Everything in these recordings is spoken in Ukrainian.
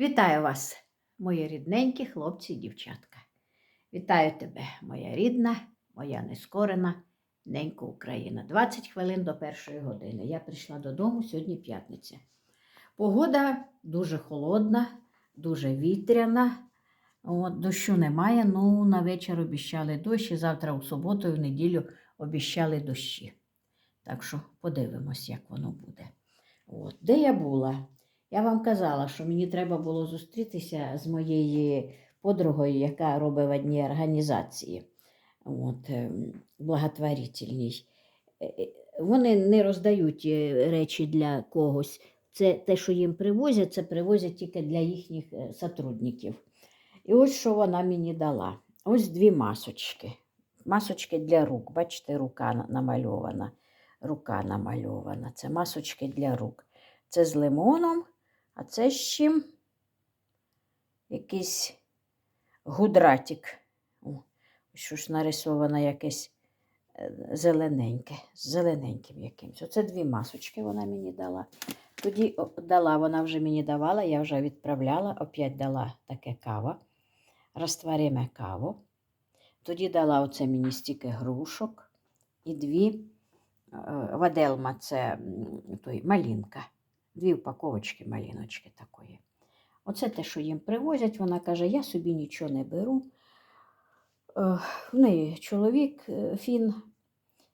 Вітаю вас, мої рідненькі хлопці і дівчатка. Вітаю тебе, моя рідна, моя нескорена, ненька Україна. 20 хвилин до першої години. Я прийшла додому сьогодні п'ятниця. Погода дуже холодна, дуже вітряна. От, дощу немає, ну на вечір обіщали дощ, і завтра у суботу і в неділю обіщали дощі. Так що подивимось, як воно буде. От. Де я була? Я вам казала, що мені треба було зустрітися з моєю подругою, яка робить в одній організації от, ем, благотворительній. Е, е, Вони не роздають е, речі для когось. Це те, що їм привозять, це привозять тільки для їхніх е, сотрудників. І ось що вона мені дала. Ось дві масочки. Масочки для рук. Бачите, рука намальована. Рука намальована. Це масочки для рук. Це з лимоном, а це з чим? Якийсь гудратик. О, що ж нарисовано якесь е, зелененьке, з зелененьким якимось. Оце дві масочки вона мені дала. Тоді дала, вона вже мені давала, я вже відправляла, опять дала таке кава, розтвориме каву. Тоді дала оце мені стільки грушок і дві е, ваделма, це той, малинка. Дві упаковочки малиночки такої. Оце те, що їм привозять. Вона каже, я собі нічого не беру. В неї чоловік е, фін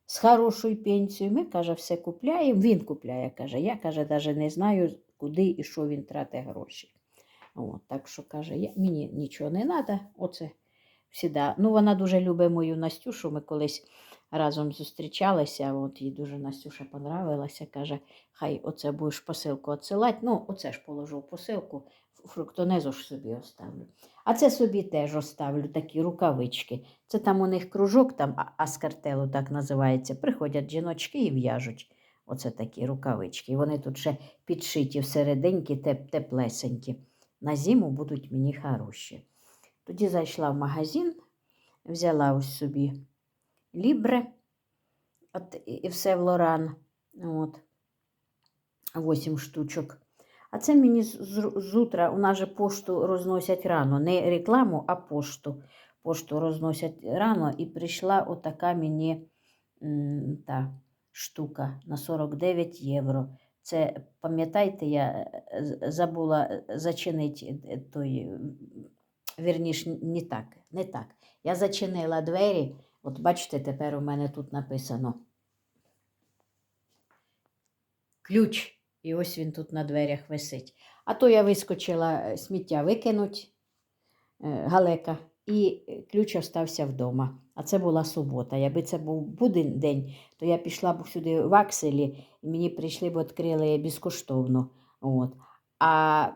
з хорошою пенсією. Ми, каже, все купляємо. Він купляє, каже. Я каже, навіть не знаю, куди і що він тратить гроші. От, так що каже, я, мені нічого не треба. Оце всіда. Ну, вона дуже любить мою Настюшу. Ми колись разом зустрічалися. От їй дуже Настюша понравилася. Каже, хай оце будеш посилку відсилати. Ну, оце ж положу посилку, фруктонезу ж собі оставлю. А це собі теж оставлю такі рукавички. Це там у них кружок, там аскартелу так називається. Приходять жіночки і в'яжуть. Оце такі рукавички. Вони тут ще підшиті всерединки, теп, теплесенькі. На зиму будуть мені хороші. Тоді зайшла в магазин, взяла ось собі лібре от, і все в Лоран. От. 8 штучок. А це мені з, з, утра, у нас же пошту розносять рано. Не рекламу, а пошту. Пошту розносять рано. І прийшла отака мені м, та штука на 49 євро. Це, пам'ятаєте, я е, забула зачинити той, м, вірніш, не так, не так. Я зачинила двері. От бачите, тепер у мене тут написано ключ. І ось він тут на дверях висить. А то я вискочила е, сміття викинуть е, галека, і е, ключ остався вдома. А це була субота. Якби це був будень день, то я пішла б сюди в Акселі, і мені прийшли б відкрили безкоштовно. От. А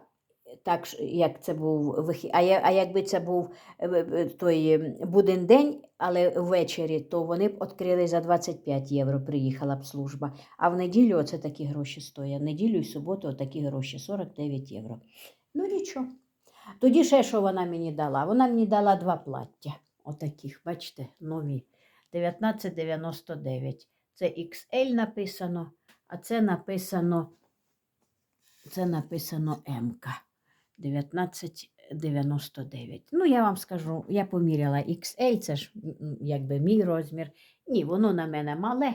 так, як це був вихід. А, а якби це був е, е, той е, будень день, але ввечері, то вони б відкрили за 25 євро, приїхала б служба. А в неділю оце такі гроші стоять. В неділю і суботу такі гроші 49 євро. Ну нічого. Тоді ще що вона мені дала? Вона мені дала два плаття. Отаких, бачите, нові. 19,99. Це XL написано, а це написано, це написано МК. 19,99. Ну, я вам скажу, я поміряла XL, це ж якби мій розмір. Ні, воно на мене мале.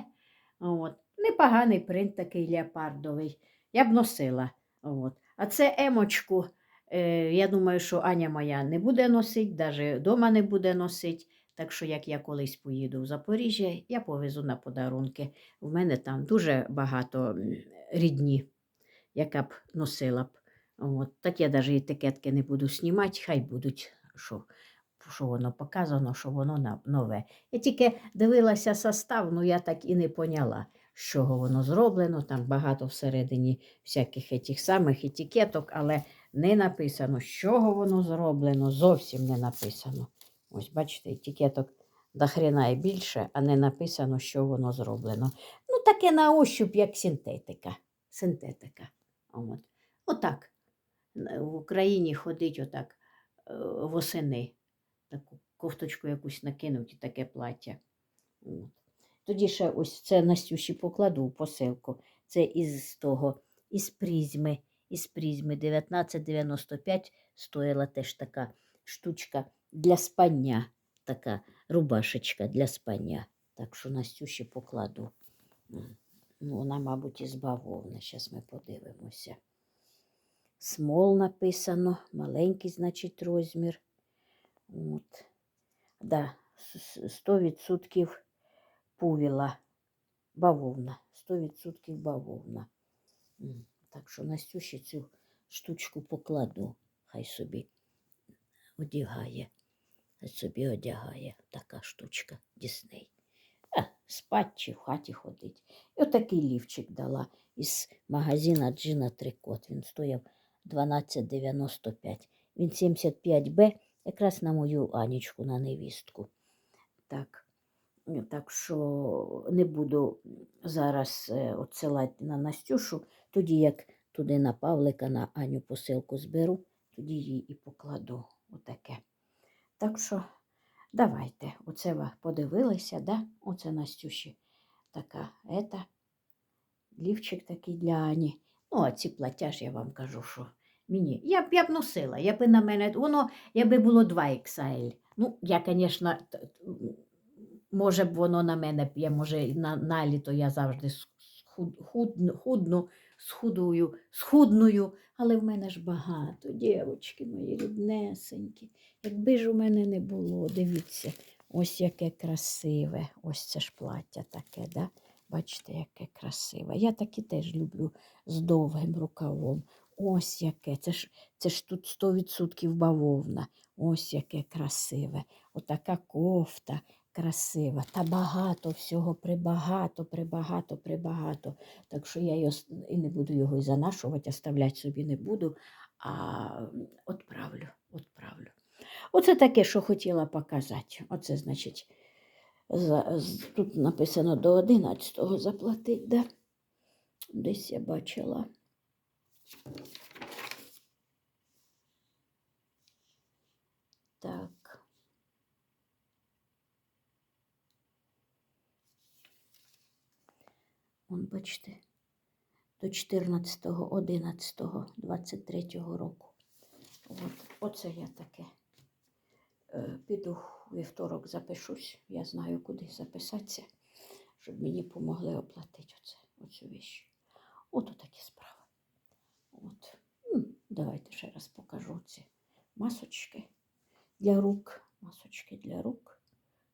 От. Непоганий принт такий леопардовий. Я б носила. От. А це емочку. Е, я думаю, що Аня моя не буде носити, навіть вдома не буде носити. Так що, як я колись поїду в Запоріжжя, я повезу на подарунки. У мене там дуже багато рідні, яка б носила б. От. Так я навіть етикетки не буду знімати, хай будуть, що, що воно показано, що воно нове. Я тільки дивилася состав, ну я так і не поняла, з чого воно зроблено. Там багато всередині всяких етих самих етикеток, але не написано, з чого воно зроблено, зовсім не написано. Ось, бачите, етикеток до хрена і більше, а не написано, що воно зроблено. Ну, таке на ощуп, як синтетика. Синтетика. От. Отак. Н- В Україні ходить отак е, восени. Таку кофточку якусь накинуть і таке плаття. От. Тоді ще ось це Настюші покладу в посилку. Це із того, із призми, із призми 19,95 стоїла теж така штучка для спання, така рубашечка для спання. Так що Настюші покладу. Ну, вона, мабуть, із бавовни. Зараз ми подивимося. Смол написано, маленький, значить, розмір. От. Да, с- с- 100% пувіла. Бавовна. 100% бавовна. Так що Настюші цю штучку покладу. Хай собі одягає. Хай собі одягає така штучка Дісней. А, спать чи в хаті ходить. І отакий лівчик дала із магазина Джина Трикот. Він стояв 12,95. Він 75Б, якраз на мою Анічку, на невістку. Так. Так що не буду зараз е, отсилати на Настюшу, тоді як туди на Павлика, на Аню посилку зберу, тоді їй і покладу отаке. Так що давайте, оце ви подивилися, да? Оце Настюші така ета, лівчик такий для Ані. Ну, а ці плаття ж я вам кажу, що мені. Я б я б носила, я би на мене, воно, якби було 2 XL. Ну, я, звісно, може б воно на мене б, я може на, на літо я завжди схуд, худну, худну, схудую, схудную, але в мене ж багато, дівочки мої ріднесенькі. Якби ж у мене не було, дивіться, ось яке красиве, ось це ж плаття таке, да? Бачите, яке красиве. Я такі теж люблю з довгим рукавом. Ось яке, це ж, це ж тут 100% бавовна. Ось яке красиве. Отака кофта красива. Та багато всього, прибагато, прибагато, прибагато. Так що я і не буду його і занашувати, оставляти собі не буду, а відправлю. Оце таке, що хотіла показати. Оце, значить, за, тут написано до 11-го заплатить, да? Десь я бачила. Так. Вон, бачите, до 14.11.23 року. От, оце я таке. Е, Піду вівторок запишусь. Я знаю, куди записатися, щоб мені помогли оплатити оце, оцю віщ. От такі справи. От. Давайте ще раз покажу ці масочки для рук. Масочки для рук.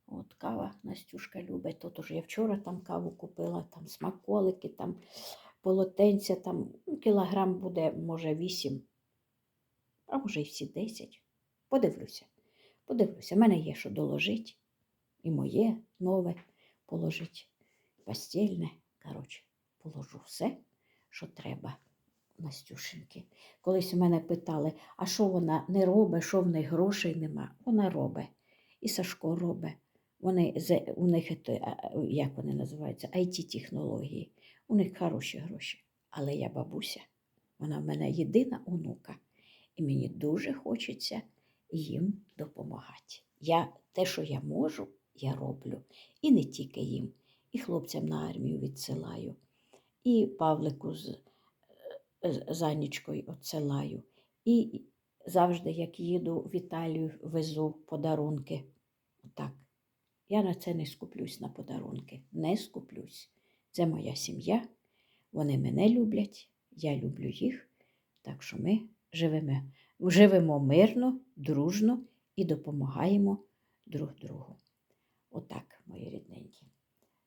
От кава Настюшка любить. Тут уже я вчора там каву купила, там смаколики, там полотенця, там ну, кілограм буде, може, 8, а може і всі 10. Подивлюся. Подивлюся. У мене є що доложити. І моє нове положити. Постільне. Коротше, положу все, що треба. Настюшеньки. Колись у мене питали, а що вона не робить, що в них грошей нема. Вона робить. І Сашко робить. Вони, у них, як вони називаються, IT-технології. У них хороші гроші. Але я бабуся, вона в мене єдина онука. І мені дуже хочеться їм допомагати. Я, те, що я можу, я роблю. І не тільки їм. І хлопцям на армію відсилаю, і Павлику з, з- з відсилаю. І завжди, як їду в Італію, везу подарунки. Так. Я на це не скуплюсь на подарунки. Не скуплюсь. Це моя сім'я. Вони мене люблять, я люблю їх. Так що ми живемо, живемо мирно, дружно і допомагаємо друг другу. Отак, мої рідненькі.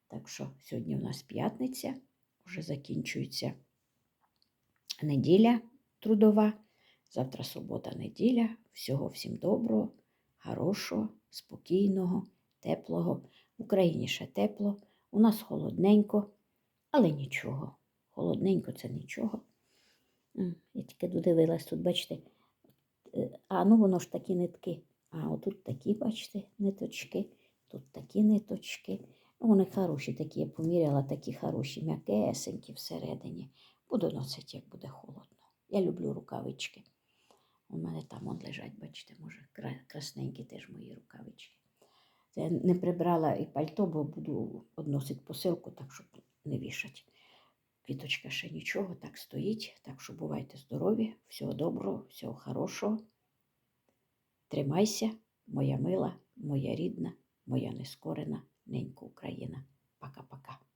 Так що сьогодні у нас п'ятниця, вже закінчується неділя трудова. Завтра субота, неділя. Всього всім доброго, хорошого, спокійного, теплого. В Україні ще тепло, у нас холодненько, але нічого. Холодненько це нічого. Я тільки додивилась тут, бачите, а ну воно ж такі нитки. А отут такі, бачите, ниточки, тут такі ниточки. Ну, вони хороші такі, я поміряла, такі хороші, м'якесенькі всередині. Буду носити, як буде холодно. Я люблю рукавички. У мене там он лежать, бачите, може, красненькі теж мої рукавички. Я не прибрала і пальто, бо буду односити посилку, так щоб не вішати. Квіточка ще нічого, так стоїть. Так що бувайте здорові, всього доброго, всього хорошого. Тримайся, моя мила, моя рідна, моя нескорена ненька Україна. Пока-пока.